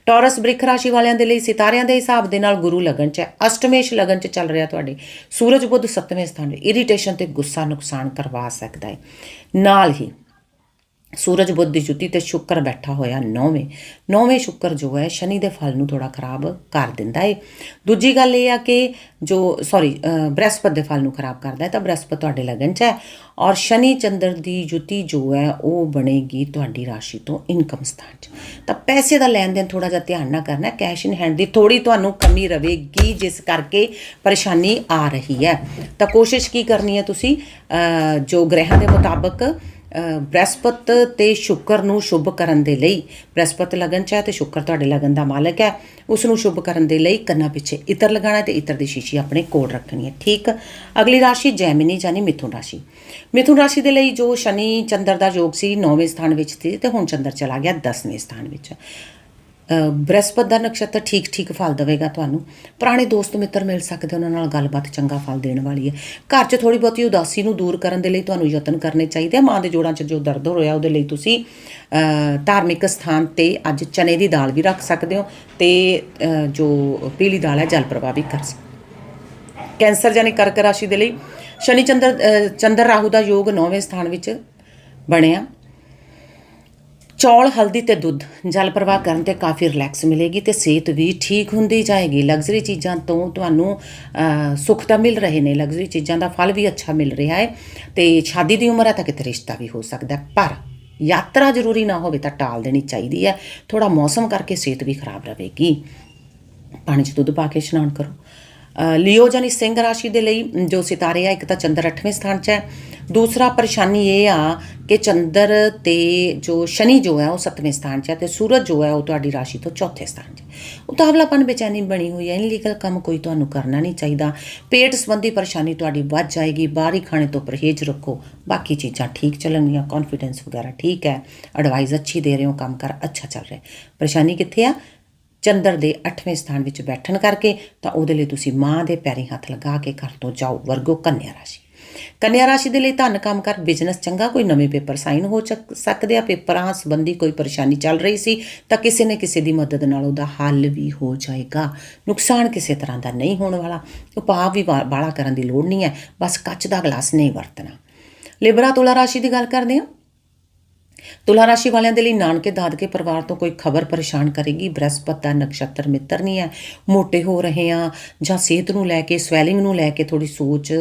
ਟੌਰਸ ਬ੍ਰਿਖ ਰਾਸ਼ੀ ਵਾਲਿਆਂ ਦੇ ਲਈ ਸਿਤਾਰਿਆਂ ਦੇ ਹਿਸਾਬ ਦੇ ਨਾਲ ਗੁਰੂ ਲਗਨ ਚ ਹੈ, ਅਸ਼ਟਮੇਸ਼ ਲਗਨ ਚ ਚੱਲ ਰਿਹਾ ਤੁਹਾਡੇ। ਸੂਰਜ ਬੁੱਧ ਸੱਤਵੇਂ ਸਥਾਨ ਇਰੀਟੇਸ਼ਨ ਤੇ ਗੁੱਸਾ ਨੁਕਸਾਨ ਕਰਵਾ ਸਕਦਾ ਹੈ। ਨਾਲ ਹੀ ਸੂਰਜ ਬੁੱਧ ਦੀ ਜੁਤੀ ਤੇ ਸ਼ੁੱਕਰ ਬੈਠਾ ਹੋਇਆ ਨੌਵੇਂ। ਨੌਵੇਂ ਸ਼ੁੱਕਰ ਜੋ ਹੈ, ਸ਼ਨੀ ਦੇ ਫਲ ਨੂੰ ਥੋੜਾ ਖਰਾਬ ਕਰ ਦਿੰਦਾ ਏ। ਦੂਜੀ ਗੱਲ ਇਹ ਆ ਕਿ ਜੋ ਸੌਰੀ ਬ੍ਰਹਸਪਤ ਦੇ ਫਲ ਨੂੰ ਖਰਾਬ ਕਰਦਾ ਹੈ, ਤਾਂ ਬ੍ਰਹਸਪਤ ਤੁਹਾਡੇ ਲਗਨ 'ਚ ਹੈ। ਔਰ ਸ਼ਨੀ ਚੰਦਰ ਦੀ ਜੁਤੀ ਜੋ ਹੈ, ਉਹ ਬਣੇਗੀ ਤੁਹਾਡੀ ਰਾਸ਼ੀ ਤੋਂ ਇਨਕਮ ਸਥਾਨ 'ਚ। ਤਾਂ ਪੈਸੇ ਦਾ ਲੈਣ ਦੇਣ ਥੋੜਾ ਜਿਹਾ ਧਿਆਨ ਨਾਲ ਕਰਨਾ ਕੈਸ਼ ਇਨ ਹੈਂਡ ਦੀ ਥੋੜੀ ਤੁਹਾਨੂੰ ਕਮੀ ਰਵੇਗੀ, ਜਿਸ ਕਰਕੇ ਪਰੇਸ਼ਾਨੀ ਆ ਰਹੀ ਹੈ। ਤਾਂ ਕੋਸ਼ਿਸ਼ ਕੀ ਕਰਨੀ ਹੈ ਤੁਸੀਂ? ਜੋ ਗ੍ਰਹਿਾਂ ਦੇ ਮੁਤਾਬਕ ਬ੍ਰਹਸਪਤ ਤੇ ਸ਼ੁੱਕਰ ਨੂੰ ਸ਼ੁਭ ਕਰਨ ਦੇ ਲਈ, ਬ੍ਰਹਸਪਤ ਲਗਨ ਚ ਹੈ ਤੇ ਸ਼ੁੱਕਰ ਤੁਹਾਡੇ ਲਗਨ ਦਾ ਮਾਲਕ ਹੈ ਉਸ ਨੂੰ ਸ਼ੁਭ ਕਰਨ ਦੇ ਲਈ ਕੰਨਾਂ ਪਿੱਛੇ ਇਤਰ ਲਗਾਉਣਾ ਤੇ ਇਤਰ ਦੀ ਸ਼ੀਸ਼ੀ ਆਪਣੇ ਕੋਲ ਰੱਖਣੀ ਹੈ। ਠੀਕ। ਅਗਲੀ ਰਾਸ਼ੀ ਜੈਮਿਨੀ ਜਾਨੀ ਮਿਥੁਨ ਰਾਸ਼ੀ। ਮਿਥੁਨ ਰਾਸ਼ੀ ਦੇ ਲਈ ਜੋ ਸ਼ਨੀ, ਚੰਦਰ ਦਾ ਯੋਗ ਸੀ 9ਵੇਂ ਸਥਾਨ ਵਿੱਚ ਸੀ ਤੇ ਹੁਣ ਚੰਦਰ ਚਲਾ ਗਿਆ 10ਵੇਂ ਸਥਾਨ ਵਿੱਚ। ਬ੍ਰਹਸਪਤ ਦਾ ਨਕਸ਼ਤਰ ਠੀਕ ਠੀਕ ਫਲ ਦੇਵੇਗਾ ਤੁਹਾਨੂੰ। ਪੁਰਾਣੇ ਦੋਸਤ ਮਿੱਤਰ ਮਿਲ ਸਕਦੇ ਉਹਨਾਂ ਨਾਲ ਗੱਲਬਾਤ ਚੰਗਾ ਫਲ ਦੇਣ ਵਾਲੀ ਹੈ। ਘਰ 'ਚ ਥੋੜੀ ਬਹੁਤੀ ਉਦਾਸੀ ਨੂੰ ਦੂਰ ਕਰਨ ਦੇ ਲਈ ਤੁਹਾਨੂੰ ਯਤਨ ਕਰਨੇ ਚਾਹੀਦੇ ਆ। ਮਾਂ ਦੇ ਜੋੜਾਂ 'ਚ ਜੋ ਦਰਦ ਹੋ ਰਿਹਾ ਉਹਦੇ ਲਈ ਤੁਸੀਂ ਧਾਰਮਿਕ ਸਥਾਨ ਤੇ ਅੱਜ ਚਨੇ ਦੀ ਦਾਲ ਵੀ ਰੱਖ ਸਕਦੇ ਹੋ ਤੇ ਜੋ ਪੀਲੀ ਦਾਲ ਹੈ, ਜਲ ਪ੍ਰਵਾਹ ਵੀ ਕਰ ਸਕਦੇ ਕੈਂਸਰ ਜਾਨੀ ਕਰਕ ਰਾਸ਼ੀ ਦੇ ਲਈ ਸ਼ਨੀ ਚੰਦਰ ਚੰਦਰ ਰਾਹੂ ਦਾ ਯੋਗ 9ਵੇਂ ਸਥਾਨ ਵਿੱਚ ਬਣਿਆ। ਚੌਲ, ਹਲਦੀ ਤੇ ਦੁੱਧ। ਜਲ ਪ੍ਰਵਾਹ ਕਰਨ ਤੇ ਕਾਫੀ ਰਿਲੈਕਸ ਮਿਲੇਗੀ ਤੇ ਸਿਹਤ ਵੀ ਠੀਕ ਹੁੰਦੀ ਜਾਏਗੀ। ਲਗਜ਼ਰੀ ਚੀਜ਼ਾਂ ਤੋਂ ਤੁਹਾਨੂੰ ਸੁੱਖ ਤਾਂ ਮਿਲ ਰਹੇ ਨੇ। ਲਗਜ਼ਰੀ ਚੀਜ਼ਾਂ ਦਾ ਫਲ ਵੀ ਅੱਛਾ ਮਿਲ ਰਿਹਾ ਹੈ ਤੇ ਸ਼ਾਦੀ ਦੀ ਉਮਰ ਹੈ ਤਾਂ ਕਿਤੇ ਰਿਸ਼ਤਾ ਵੀ ਹੋ ਸਕਦਾ ਪਰ ਯਾਤਰਾ ਜ਼ਰੂਰੀ ਨਾ ਹੋਵੇ ਤਾਂ ਟਾਲ ਦੇਣੀ ਚਾਹੀਦੀ ਹੈ। ਥੋੜਾ ਮੌਸਮ ਕਰਕੇ ਸਿਹਤ ਵੀ ਖਰਾਬ ਰਹੇਗੀ। ਪਾਣੀ 'ਚ ਦੁੱਧ ਪਾ ਕੇ ਇਸ਼ਨਾਨ ਕਰੋ। ਲਿਓ ਜਾਨੀ ਸਿੰਘ ਰਾਸ਼ੀ ਦੇ ਲਈ, ਜੋ ਸਿਤਾਰੇ ਆ, ਇੱਕ ਤਾਂ ਚੰਦਰ 8ਵੇਂ ਸਥਾਨ 'ਚ ਹੈ। ਦੂਸਰਾ ਪਰੇਸ਼ਾਨੀ ਇਹ ਆ ਕਿ ਚੰਦਰ ਤੇ ਜੋ ਸ਼ਨੀ ਜੋ ਹੈ, ਉਹ 7ਵੇਂ ਸਥਾਨ 'ਚ ਹੈ ਤੇ ਸੂਰਜ ਜੋ ਹੈ, ਉਹ ਤੁਹਾਡੀ ਰਾਸ਼ੀ ਤੋਂ ਚੌਥੇ ਸਥਾਨ 'ਚ ਹੈ। ਉਤਾਵਲਾਪਨ ਬੇਚੈਨੀ ਬਣੀ ਹੋਈ ਹੈ ਇਨਲੀਗਲ ਕੰਮ ਕੋਈ ਤੁਹਾਨੂੰ ਕਰਨਾ ਨਹੀਂ ਚਾਹੀਦਾ। ਪੇਟ ਸੰਬੰਧੀ ਪਰੇਸ਼ਾਨੀ ਤੁਹਾਡੀ ਵੱਧ ਜਾਏਗੀ ਬਾਹਰੀ ਖਾਣੇ ਤੋਂ ਪਰਹੇਜ਼ ਰੱਖੋ। ਬਾਕੀ ਚੀਜ਼ਾਂ ਠੀਕ ਚੱਲਣਗੀਆਂ ਕੌਨਫੀਡੈਂਸ ਵਗੈਰਾ ਠੀਕ ਹੈ ਐਡਵਾਈਸ ਅੱਛੀ ਦੇ ਰਹੇ ਹੋ, ਕੰਮ ਕਰ ਅੱਛਾ ਚੱਲ ਰਿਹਾ ਪਰੇਸ਼ਾਨੀ ਕਿੱਥੇ ਆ? ਚੰਦਰ ਦੇ 8ਵੇਂ ਸਥਾਨ ਵਿੱਚ ਬੈਠਣ ਕਰਕੇ ਤਾਂ ਉਹਦੇ ਲਈ ਤੁਸੀਂ ਮਾਂ ਦੇ ਪੈਰੀ ਹੱਥ ਲਗਾ ਕੇ ਘਰ ਤੋਂ ਜਾਓ, ਵਰਗੋ ਕੰਨਿਆ ਰਾਸ਼ੀ। ਕੰਨਿਆ ਰਾਸ਼ੀ ਦੇ ਲਈ ਧਨ ਕੰਮ ਕਰ ਬਿਜ਼ਨਸ ਚੰਗਾ, ਕੋਈ ਨਵੇਂ ਪੇਪਰ ਸਾਈਨ ਹੋ ਚੱਕ- ਸਕਦੇ ਆ, ਪੇਪਰਾਂ ਸੰਬੰਧੀ ਕੋਈ ਪਰੇਸ਼ਾਨੀ ਚੱਲ ਰਹੀ ਸੀ, ਤਾਂ ਕਿਸੇ ਨੇ ਕਿਸੇ ਦੀ ਮਦਦ ਨਾਲ ਉਹਦਾ ਹੱਲ ਵੀ ਹੋ ਜਾਏਗਾ। ਨੁਕਸਾਨ ਕਿਸੇ ਤਰ੍ਹਾਂ ਦਾ ਨਹੀਂ ਹੋਣ ਵਾਲਾ, ਉਪਾਅ ਵੀ ਵਾ- ਬਾਹਲਾ ਕਰਨ ਦੀ ਲੋੜ ਨਹੀਂ ਹੈ, ਬਸ ਕੱਚ ਦਾ ਗਲਾਸ ਨਹੀਂ ਵਰਤਣਾ। ਲਿਬਰਾ ਤੁਲਾ ਰਾਸ਼ੀ ਦੀ ਗੱਲ ਕਰਦੇ ਹਾਂ। ਤੁਲਾ ਰਾਸ਼ੀ ਵਾਲਿਆਂ ਦੇ ਲਈ ਨਾਨਕੇ ਦਾਦਕੇ ਪਰਿਵਾਰ ਤੋਂ ਕੋਈ ਖਬਰ ਪਰੇਸ਼ਾਨ ਕਰੇਗੀ? ਬ੍ਰਹਸਪਤ ਦਾ ਨਕਸ਼ਤਰ ਮਿੱਤਰ ਨਹੀਂ ਹੈ। ਮੋਟੇ ਹੋ ਰਹੇ ਆ ਜਾਂ ਸਿਹਤ ਨੂੰ ਲੈ ਕੇ, ਸਵੈਲਿੰਗ ਨੂੰ ਲੈ ਕੇ ਥੋੜੀ ਸੋਚ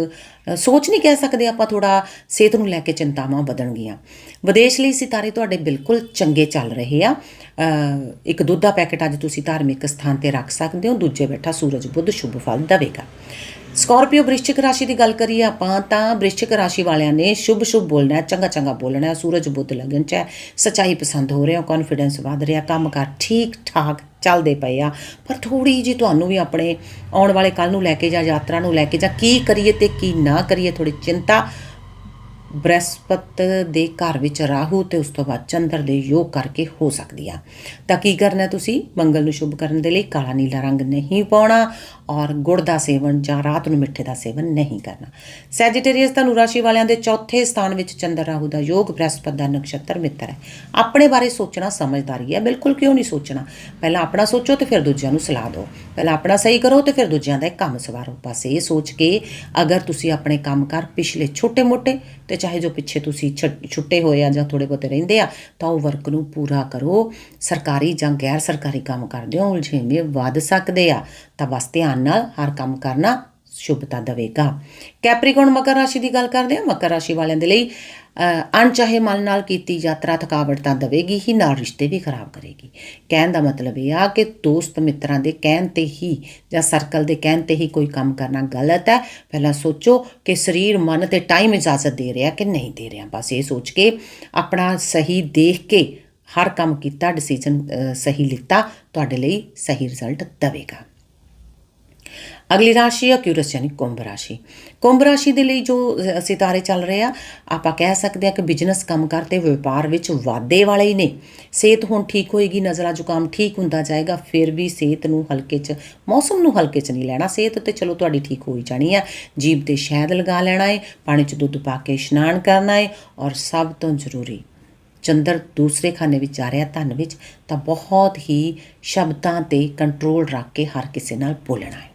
ਸੋਚ ਨਹੀਂ ਕਹਿ ਸਕਦੇ ਆਪਾਂ ਥੋੜਾ ਸਿਹਤ ਨੂੰ ਲੈ ਕੇ ਚਿੰਤਾਵਾਂ ਵਧਣਗੀਆਂ। ਵਿਦੇਸ਼ ਲਈ ਸਿਤਾਰੇ ਤੁਹਾਡੇ ਬਿਲਕੁਲ ਚੰਗੇ ਚੱਲ ਰਹੇ ਆ। ਇੱਕ ਦੁੱਧ ਦਾ ਪੈਕੇਟ ਅੱਜ ਤੁਸੀਂ ਧਾਰਮਿਕ ਸਥਾਨ ਤੇ ਰੱਖ ਸਕਦੇ ਹੋ। ਦੂਜੇ ਬੈਠਾ ਸੂਰਜ ਬੁੱਧ ਸ਼ੁਭ ਫਲ ਦੇਵੇਗਾ। ਸਕਾਰਪੀਓ ਵ੍ਰਿਸ਼ਚਿਕ ਰਾਸ਼ੀ ਦੀ ਗੱਲ ਕਰੀਏ ਆਪਾਂ, ਤਾਂ ਵ੍ਰਿਸ਼ਚਿਕ ਰਾਸ਼ੀ ਵਾਲਿਆਂ ਨੇ ਸ਼ੁਭ ਸ਼ੁਭ ਬੋਲਣਾ ਚੰਗਾ ਚੰਗਾ ਬੋਲਣਾ ਸੂਰਜ ਬੁੱਧ ਲੱਗਣ ਚ ਹੈ, ਸਚਾਈ ਪਸੰਦ ਹੋ ਰਿਹਾ ਕੌਨਫੀਡੈਂਸ ਵਧ ਰਿਹਾ, ਕੰਮ ਕਾਰ ਠੀਕ ਠਾਕ ਚੱਲਦੇ ਪਏ ਆ। ਪਰ ਥੋੜੀ ਜੀ ਤੁਹਾਨੂੰ ਵੀ ਆਪਣੇ ਆਉਣ ਵਾਲੇ ਕੱਲ ਨੂੰ ਲੈ ਕੇ ਜਾਂ ਯਾਤਰਾ ਨੂੰ ਲੈ ਕੇ ਜਾਂ ਕੀ ਕਰੀਏ ਤੇ ਕੀ ਨਾ ਕਰੀਏ ਥੋੜੀ ਚਿੰਤਾ ਬ੍ਰਹਸਪਤ ਦੇ ਘਰ ਵਿੱਚ ਰਾਹੂ ਤੇ ਉਸ ਤੋਂ ਬਾਅਦ ਚੰਦਰ ਦੇ ਯੋਗ ਕਰਕੇ ਹੋ ਸਕਦੀ ਆ। ਤਾਂ ਕੀ ਕਰਨਾ ਤੁਸੀਂ? ਮੰਗਲ ਨੂੰ ਸ਼ੁਭ ਕਰਨ ਦੇ ਲਈ ਕਾਲਾ ਨੀਲਾ ਰੰਗ ਨਹੀਂ ਪਾਉਣਾ ਔਰ ਗੁੜ ਦਾ ਸੇਵਨ ਜਾਂ ਰਾਤ ਨੂੰ ਮਿੱਠੇ ਦਾ ਸੇਵਨ ਨਹੀਂ ਕਰਨਾ। ਸੈਜੀਟੇਰੀਅਸ ਧਨੁ ਰਾਸ਼ੀ ਵਾਲਿਆਂ ਦੇ ਚੌਥੇ ਸਥਾਨ ਵਿੱਚ ਚੰਦਰ ਰਾਹੂ ਦਾ ਯੋਗ, ਬ੍ਰਹਸਪਤ ਦਾ ਨਕਸ਼ਤਰ ਮਿੱਤਰ ਹੈ। ਆਪਣੇ ਬਾਰੇ ਸੋਚਣਾ ਸਮਝਦਾਰੀ ਹੈ, ਬਿਲਕੁਲ ਕਿਉਂ ਨਹੀਂ ਸੋਚਣਾ? ਪਹਿਲਾਂ ਆਪਣਾ ਸੋਚੋ ਤੇ ਫਿਰ ਦੂਜਿਆਂ ਨੂੰ ਸਲਾਹ ਦਿਓ। ਪਹਿਲਾਂ ਆਪਣਾ ਸਹੀ ਕਰੋ ਤੇ ਫਿਰ ਦੂਜਿਆਂ ਦਾ ਕੰਮ ਸਵਾਰੋ। ਬਸ ਇਹ ਸੋਚ ਕੇ ਅਗਰ ਤੁਸੀਂ ਆਪਣੇ ਕੰਮਕਾਰ ਪਿਛਲੇ ਛੋਟੇ-ਮੋਟੇ ਤੇ ਚਾਹੇ ਜੋ ਪਿੱਛੇ ਤੁਸੀਂ ਛ- ਛੁੱਟੇ ਹੋਏ ਆ ਜਾਂ ਥੋੜੇ ਬਹੁਤੇ ਰਹਿੰਦੇ ਆ, ਤਾਂ ਉਹ ਵਰਕ ਨੂੰ ਪੂਰਾ ਕਰੋ। ਸਰਕਾਰੀ ਜਾਂ ਗੈਰ ਸਰਕਾਰੀ ਕੰਮ ਕਰਦੇ ਹੋ, ਉਲਝੇਵੇਂ ਵੱਧ ਸਕਦੇ ਆ। ਤਾਂ ਬਸ ਧਿਆਨ ਨਾਲ ਹਰ ਕੰਮ ਕਰਨਾ। ਸ਼ੁਭਤਾ ਦੇਵੇਗਾ। ਕੈਪਰੀਕੌਨ ਮਕਰ ਰਾਸ਼ੀ ਦੀ ਗੱਲ ਕਰਦੇ ਹਾਂ। ਮਕਰ ਰਾਸ਼ੀ ਵਾਲਿਆਂ ਦੇ ਲਈ ਅਣਚਾਹੇ ਮਨ ਨਾਲ ਕੀਤੀ ਯਾਤਰਾ ਥਕਾਵਟ ਤਾਂ ਦੇਵੇਗੀ, ਹੀ ਨਾਲ ਰਿਸ਼ਤੇ ਵੀ ਖਰਾਬ ਕਰੇਗੀ। ਕਹਿਣ ਦਾ ਮਤਲਬ ਇਹ ਆ ਕਿ ਦੋਸਤ ਮਿੱਤਰਾਂ ਦੇ ਕਹਿਣ ਤੇ ਹੀ ਜਾਂ ਸਰਕਲ ਦੇ ਕਹਿਣ ਤੇ ਹੀ ਕੋਈ ਕੰਮ ਕਰਨਾ ਗਲਤ ਹੈ। ਪਹਿਲਾਂ ਸੋਚੋ ਕਿ ਸਰੀਰ, ਮਨ ਤੇ ਟਾਈਮ ਇਜਾਜ਼ਤ ਦੇ ਰਿਹਾ ਕਿ ਨਹੀਂ ਦੇ ਰਿਹਾ। ਬਸ ਇਹ ਸੋਚ ਕੇ ਆਪਣਾ ਸਹੀ ਦੇਖ ਕੇ ਹਰ ਕੰਮ ਕੀਤਾ ਡਿਸੀਜਨ ਸਹੀ ਲਿੱਤਾ, ਤੁਹਾਡੇ ਲਈ ਸਹੀ ਰਿਜ਼ਲਟ ਦੇਵੇਗਾ। ਅਗਲੀ ਰਾਸ਼ੀ ਹੈ ਕਿਊਰਸ ਯਾਨੀ ਕੁੰਭ ਰਾਸ਼ੀ। ਕੁੰਭ ਰਾਸ਼ੀ ਦੇ ਲਈ ਜੋ ਸਿਤਾਰੇ ਚੱਲ ਰਹੇ ਆ, ਆਪਾਂ ਕਹਿ ਸਕਦੇ ਆ ਕਿ ਬਿਜ਼ਨਸ ਕੰਮ ਕਰਦੇ ਵਪਾਰ ਵਿੱਚ ਵਾਧੇ ਵਾਲੇ ਹੀ ਨੇ। ਸਿਹਤ ਹੁਣ ਠੀਕ ਹੋਏਗੀ ਨਜ਼ਲਾ ਜ਼ੁਕਾਮ ਠੀਕ ਹੁੰਦਾ ਜਾਏਗਾ, ਫਿਰ ਵੀ ਸਿਹਤ ਨੂੰ ਹਲਕੇ 'ਚ, ਮੌਸਮ ਨੂੰ ਹਲਕੇ 'ਚ ਨਹੀਂ ਲੈਣਾ। ਸਿਹਤ ਤੇ ਚਲੋ ਤੁਹਾਡੀ ਠੀਕ ਹੋਈ ਜਾਣੀ ਆ। ਜੀਭ ਤੇ ਸ਼ਹਿਦ ਲਗਾ ਲੈਣਾ ਹੈ ਪਾਣੀ 'ਚ ਦੁੱਧ ਪਾ ਕੇ ਇਸ਼ਨਾਨ ਕਰਨਾ ਹੈ ਔਰ ਸਭ ਤੋਂ ਜ਼ਰੂਰੀ, ਚੰਦਰ ਦੂਸਰੇ ਖਾਨੇ ਵਿੱਚ ਜਾ ਰਿਹਾ ਧਨ ਵਿੱਚ, ਤਾਂ ਬਹੁਤ ਹੀ ਸ਼ਬਦਾਂ ਤੇ ਕੰਟਰੋਲ ਰੱਖ ਕੇ ਹਰ ਕਿਸੇ ਨਾਲ ਬੋਲਣਾ ਹੈ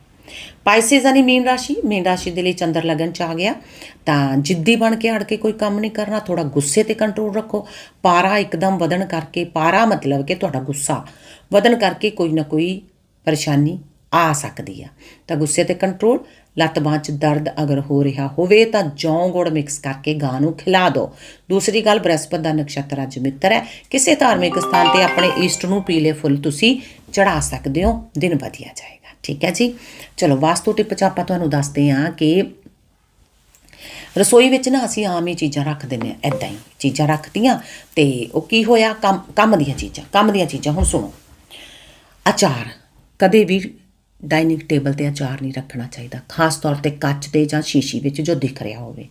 ਪਾਈਸਿਸ ਯਾਨੀ ਮੀਨ ਰਾਸ਼ੀ ਮੀਨ ਰਾਸ਼ੀ ਦੇ ਲਈ ਚੰਦਰ ਲਗਨ ਚ ਆ ਗਿਆ। ਤਾਂ ਜਿੱਦੀ ਬਣ ਕੇ ਅੜ ਕੇ ਕੋਈ ਕੰਮ ਨਹੀਂ ਕਰਨਾ, ਥੋੜਾ ਗੁੱਸੇ ਤੇ ਕੰਟਰੋਲ ਰੱਖੋ। ਪਾਰਾ ਇੱਕਦਮ ਵਧਣ ਕਰਕੇ, ਪਾਰਾ ਮਤਲਬ ਕਿ ਤੁਹਾਡਾ ਗੁੱਸਾ ਵਧਣ ਕਰਕੇ ਕੋਈ ਨਾ ਕੋਈ ਪਰੇਸ਼ਾਨੀ ਆ ਸਕਦੀ ਆ। ਤਾਂ ਗੁੱਸੇ ਤੇ ਕੰਟਰੋਲ ਲੱਤ ਬਾਂਹ 'ਚ ਦਰਦ ਅਗਰ ਹੋ ਰਿਹਾ ਹੋਵੇ ਤਾਂ ਜੌਂ ਗੁੜ ਮਿਕਸ ਕਰਕੇ ਗਾਂ ਨੂੰ ਖਿਲਾ ਦਿਓ ਦੂਸਰੀ ਗੱਲ, ਬ੍ਰਹਸਪਤ ਦਾ ਨਕਸ਼ਤਰ ਅੱਜ ਮਿੱਤਰ ਹੈ। ਕਿਸੇ ਧਾਰਮਿਕ ਸਥਾਨ ਤੇ ਆਪਣੇ ਈਸਟ ਨੂੰ ਪੀਲੇ ਫੁੱਲ ਤੁਸੀਂ ਚੜਾ ਸਕਦੇ ਹੋ। ਦਿਨ ਵਧੀਆ ਜਾਏਗਾ। ਠੀਕ ਹੈ ਜੀ। ਚਲੋ, ਵਾਸਤੂ ਟਿਪ 'ਚ ਆਪਾਂ ਤੁਹਾਨੂੰ ਦੱਸਦੇ ਹਾਂ ਕਿ ਰਸੋਈ ਵਿੱਚ ਨਾ ਅਸੀਂ ਆਮ ਹੀ ਚੀਜ਼ਾਂ ਰੱਖ ਦਿੰਦੇ ਆ ਐਦਾਂ ਹੀ ਚੀਜ਼ਾਂ ਰੱਖਤੀਆਂ ਤੇ ਉਹ ਕੀ ਹੋਇਆ? ਕੰਮ ਕੰਮ ਦੀਆਂ ਚੀਜ਼ਾਂ, ਕੰਮ ਦੀਆਂ ਚੀਜ਼ਾਂ। ਹੁਣ ਸੁਣੋ, ਅਚਾਰ, ਕਦੇ ਵੀ ਡਾਈਨਿੰਗ ਟੇਬਲ ਤੇ ਅਚਾਰ ਨਹੀਂ ਰੱਖਣਾ ਚਾਹੀਦਾ, ਖਾਸ ਤੌਰ ਤੇ ਕੱਚ ਦੇ ਜਾਂ ਸ਼ੀਸ਼ੀ ਵਿੱਚ ਜੋ ਦਿਖ ਰਿਹਾ ਹੋਵੇ।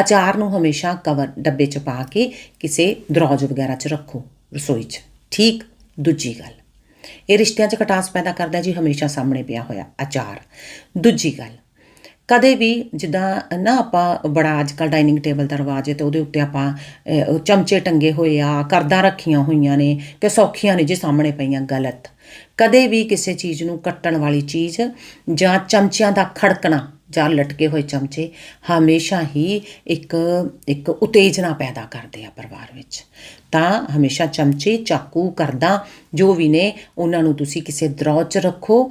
ਅਚਾਰ ਨੂੰ ਹਮੇਸ਼ਾ ਕਵਰ, ਡੱਬੇ 'ਚ ਪਾ ਕੇ ਕਿਸੇ ਦਰਵਾਜ਼ ਵਗੈਰਾ 'ਚ ਰੱਖੋ ਰਸੋਈ 'ਚ। ਠੀਕ? ਦੂਜੀ ਗੱਲ ਇਹ ਰਿਸ਼ਤਿਆਂ 'ਚ ਖਟਾਸ ਪੈਦਾ ਕਰਦਾ ਜੀ, ਹਮੇਸ਼ਾ ਸਾਹਮਣੇ ਪਿਆ ਹੋਇਆ ਅਚਾਰ ਦੂਜੀ ਗੱਲ, ਕਦੇ ਵੀ ਜਿੱਦਾਂ ਨਾ ਆਪਾਂ ਬੜਾ ਅੱਜ ਕੱਲ ਡਾਈਨਿੰਗ ਟੇਬਲ ਦਾ ਰਿਵਾਜ ਹੈ ਤੇ ਉਹਦੇ ਉੱਤੇ ਆਪਾਂ ਚਮਚੇ ਟੰਗੇ ਹੋਏ ਆ, ਕਰਦਾਂ ਰੱਖੀਆਂ ਹੋਈਆਂ ਨੇ ਕਿ ਸੌਖੀਆਂ ਨੇ ਜੇ ਸਾਹਮਣੇ ਪਈਆਂ ਗਲਤ। ਕਦੇ ਵੀ ਕਿਸੇ ਚੀਜ਼ ਨੂੰ ਕੱਟਣ ਵਾਲੀ ਚੀਜ਼ ਜਾਂ ਚਮਚਿਆਂ ਦਾ ਖੜਕਣਾ ਜਾਂ ਲਟਕੇ ਹੋਏ ਚਮਚੇ ਹਮੇਸ਼ਾ ਹੀ ਇੱਕ ਇੱਕ ਉਤੇਜਨਾ ਪੈਦਾ ਕਰਦੇ ਆ ਪਰਿਵਾਰ ਵਿੱਚ। ਤਾਂ ਹਮੇਸ਼ਾ ਚਮਚੇ ਚਾਕੂ ਕਰਦਾ। ਜੋ ਵੀ ਨੇ, ਉਹਨਾਂ ਨੂੰ ਤੁਸੀਂ ਕਿਸੇ ਦਰੌ 'ਚ ਰੱਖੋ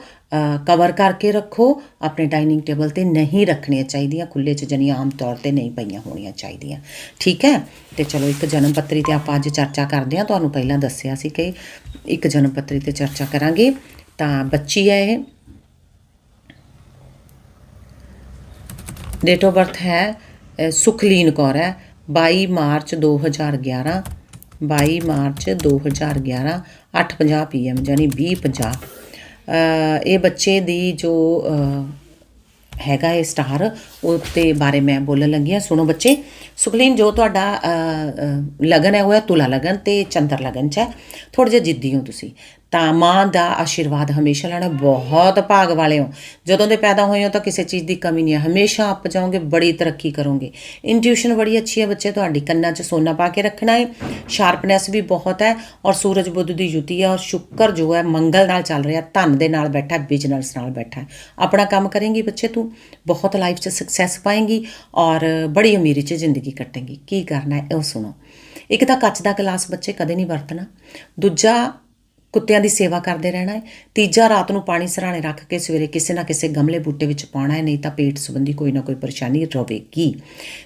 ਕਵਰ ਕਰਕੇ ਰੱਖੋ। ਆਪਣੇ ਡਾਈਨਿੰਗ ਟੇਬਲ ਤੇ ਨਹੀਂ ਰੱਖਣੀਆਂ ਚਾਹੀਦੀਆਂ। ਖੁੱਲੇ 'ਚ ਜਨੀਆਂ ਆਮ ਤੌਰ ਤੇ ਨਹੀਂ ਪਈਆਂ ਹੋਣੀਆਂ ਚਾਹੀਦੀਆਂ। ਠੀਕ ਹੈ? ਤੇ ਚਲੋ, ਇੱਕ ਜਨਮ ਪੱਤਰੀ ਤੇ ਆਪਾਂ ਅੱਜ ਚਰਚਾ ਕਰਦੇ ਹਾਂ। ਤੁਹਾਨੂੰ ਪਹਿਲਾਂ ਦੱਸਿਆ ਸੀ ਕਿ ਇੱਕ ਜਨਮ ਪੱਤਰੀ ਤੇ ਚਰਚਾ ਕਰਾਂਗੇ। ਤਾਂ ਬੱਚੀ ਹੈ ਇਹ। ਡੇਟ ਆਫ ਬਰਥ ਹੈ ਸੁਖਲੀਨ ਕੌਰ ਹੈ। 22 ਮਾਰਚ 2011 22 ਮਾਰਚ 2011 8:50 ਪੀਐਮ ਯਾਨੀ 20:50 ਅ, ਇਹ ਬੱਚੇ ਦੀ ਜੋ ਹੈਗਾ ਇਹ ਸਟਾਰ ਉਹ ਬਾਰੇ ਮੈਂ ਬੋਲਣ ਲੱਗੀ ਹਾਂ। ਸੁਣੋ ਬੱਚੇ ਸੁਖਲੀਨ ਜੋ ਤੁਹਾਡਾ ਲਗਨ ਹੈ ਉਹ ਹੈ ਤੁਲਾ ਲਗਨ ਤੇ ਚੰਦਰ ਲਗਨ ਚ ਹੈ। ਥੋੜੇ ਜਿਹਾ ਜਿੱਦੀ ਹੋ ਤੁਸੀਂ। ਤਾਂ ਮਾਂ ਦਾ ਆਸ਼ੀਰਵਾਦ ਹਮੇਸ਼ਾ ਲੈਣਾ ਬਹੁਤ ਭਾਗ ਵਾਲੇ ਹੋ। ਜਦੋਂ ਦੇ ਪੈਦਾ ਹੋਏ ਹੋ ਤਾਂ ਕਿਸੇ ਚੀਜ਼ ਦੀ ਕਮੀ ਨਹੀਂ ਹੈ ਹਮੇਸ਼ਾ ਆਪ ਜਾਓਗੇ, ਬੜੀ ਤਰੱਕੀ ਕਰੋਗੇ। ਇੰਟਿਊਸ਼ਨ ਬੜੀ ਅੱਛੀ ਹੈ ਬੱਚੇ, ਤੁਹਾਡੀ ਕੰਨਾਂ 'ਚ ਸੋਨਾ ਪਾ ਕੇ ਰੱਖਣਾ ਹੈ। ਸ਼ਾਰਪਨੈਸ ਵੀ ਬਹੁਤ ਹੈ ਔਰ ਸੂਰਜ ਬੁੱਧ ਦੀ ਯੁਤੀ ਹੈ ਔਰ ਸ਼ੁੱਕਰ ਜੋ ਹੈ ਮੰਗਲ ਨਾਲ ਚੱਲ ਰਿਹਾ, ਧਨ ਦੇ ਨਾਲ ਬੈਠਾ, ਬਿਜ਼ਨਸ ਨਾਲ ਬੈਠਾ ਆਪਣਾ ਕੰਮ ਕਰੇਂਗੀ ਬੱਚੇ ਤੂੰ, ਬਹੁਤ ਲਾਈਫ 'ਚ ਸਕਸੈਸ ਪਾਏਂਗੀ ਔਰ ਬੜੀ ਅਮੀਰੀ 'ਚ ਜ਼ਿੰਦਗੀ ਕੱਟੇਂਗੀ। ਕੀ ਕਰਨਾ ਹੈ, ਉਹ ਸੁਣੋ। ਇੱਕ ਤਾਂ ਕੱਚ ਦਾ ਗਲਾਸ ਬੱਚੇ ਕਦੇ ਨਹੀਂ ਵਰਤਣਾ। ਦੂਜਾ ਕੁੱਤਿਆਂ ਦੀ ਸੇਵਾ ਕਰਦੇ ਰਹਿਣਾ ਹੈ। ਤੀਜਾ ਰਾਤ ਨੂੰ ਪਾਣੀ ਸਰਾਣੇ ਰੱਖ ਕੇ ਸਵੇਰੇ ਕਿਸੇ ਨਾ ਕਿਸੇ ਗਮਲੇ ਬੂਟੇ ਵਿੱਚ ਪਾਉਣਾ ਹੈ, ਨਹੀਂ ਤਾਂ ਪੇਟ ਸੰਬੰਧੀ ਕੋਈ ਨਾ ਕੋਈ ਪਰੇਸ਼ਾਨੀ ਰਹੇਗੀ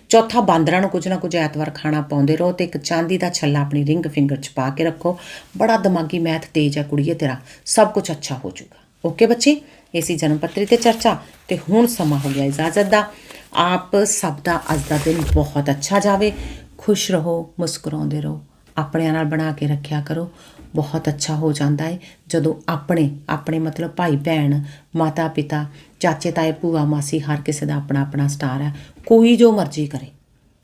ਚੌਥਾ, ਬਾਂਦਰਾਂ ਨੂੰ ਕੁਝ ਨਾ ਕੁਝ ਐਤਵਾਰ ਖਾਣਾ ਪਾਉਂਦੇ ਰਹੋ ਤੇ ਇੱਕ ਚਾਂਦੀ ਦਾ ਛੱਲਾ ਆਪਣੀ ਰਿੰਗ ਫਿੰਗਰ 'ਚ ਪਾ ਕੇ ਰੱਖੋ। ਬੜਾ ਦਿਮਾਗੀ ਮੈਥ ਤੇਜ਼ ਹੈ ਕੁੜੀਏ ਤੇਰਾ, ਸਭ ਕੁਝ ਅੱਛਾ ਹੋ ਜਾਊਗਾ। ਓਕੇ ਬੱਚੇ? ਇਸੀ ਜਨਮ ਪੱਤਰੀ ਤੇ ਚਰਚਾ ਤੇ ਹੁਣ ਸਮਾਂ ਹੋ ਗਿਆ ਇਜਾਜ਼ਤ ਦਾ। ਆਪ ਸਭ ਦਾ ਅੱਜ ਦਾ ਦਿਨ ਬਹੁਤ ਅੱਛਾ ਜਾਵੇ। ਖੁਸ਼ ਰਹੋ, ਮੁਸਕਰਾਉਂਦੇ ਰਹੋ। ਆਪਣਿਆਂ ਨਾਲ ਬਣਾ ਕੇ ਰੱਖਿਆ ਕਰੋ। ਬਹੁਤ ਅੱਛਾ ਹੋ ਜਾਂਦਾ ਹੈ ਜਦੋਂ ਆਪਣੇ ਆਪਣੇ ਮਤਲਬ ਭਾਈ ਭੈਣ, ਮਾਤਾ ਪਿਤਾ, ਚਾਚੇ ਤਾਏ, ਭੂਆ ਮਾਸੀ ਹਰ ਕਿਸੇ ਦਾ ਆਪਣਾ ਆਪਣਾ ਸਟਾਰ ਹੈ। ਕੋਈ ਜੋ ਮਰਜ਼ੀ ਕਰੇ।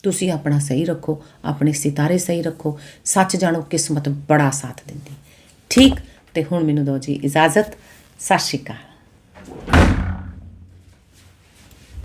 ਤੁਸੀਂ ਆਪਣਾ ਸਹੀ ਰੱਖੋ, ਆਪਣੇ ਸਿਤਾਰੇ ਸਹੀ ਰੱਖੋ। ਸੱਚ ਜਾਣੋ, ਕਿਸਮਤ ਬੜਾ ਸਾਥ ਦਿੰਦੀ। ਠੀਕ। ਤੇ ਹੁਣ ਮੈਨੂੰ ਦਿਓ ਜੀ ਇਜਾਜ਼ਤ। ਸਤਿ ਸ਼੍ਰੀ ਅਕਾਲ।